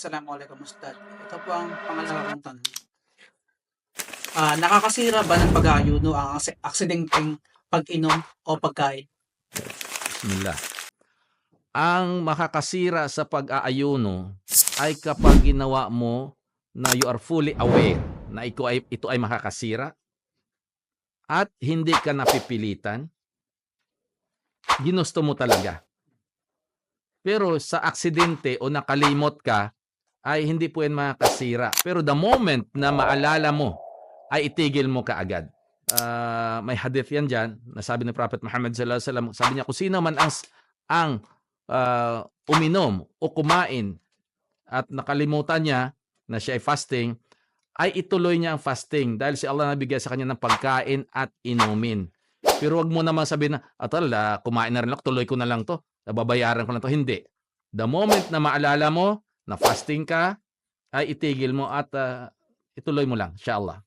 Assalamualaikum Ustad. Ito po ang pangalawa kong tanong. Ah, nakakasira ba ng pag-aayuno ang aksidenteng pag-inom o pagkain? Bismillah. Ang makakasira sa pag-aayuno ay kapag ginawa mo na you are fully aware na ito ay, ito ay makakasira at hindi ka napipilitan, ginusto mo talaga. Pero sa aksidente o nakalimot ka, ay hindi po yan makakasira. Pero the moment na maalala mo, ay itigil mo kaagad. Ah, may hadith yan dyan, na sabi ni Prophet Muhammad sallallahu alaihi wasallam, sabi niya, kung sino man ang, ang ah, uminom o kumain at nakalimutan niya na siya ay fasting, ay ituloy niya ang fasting dahil si Allah nabigay sa kanya ng pagkain at inumin. Pero wag mo naman sabihin na, atal, ah, kumain na rin ako, tuloy ko na lang to, nababayaran ko na to. Hindi. The moment na maalala mo na fasting ka, ay itigil mo at ah, ituloy mo lang, inshallah.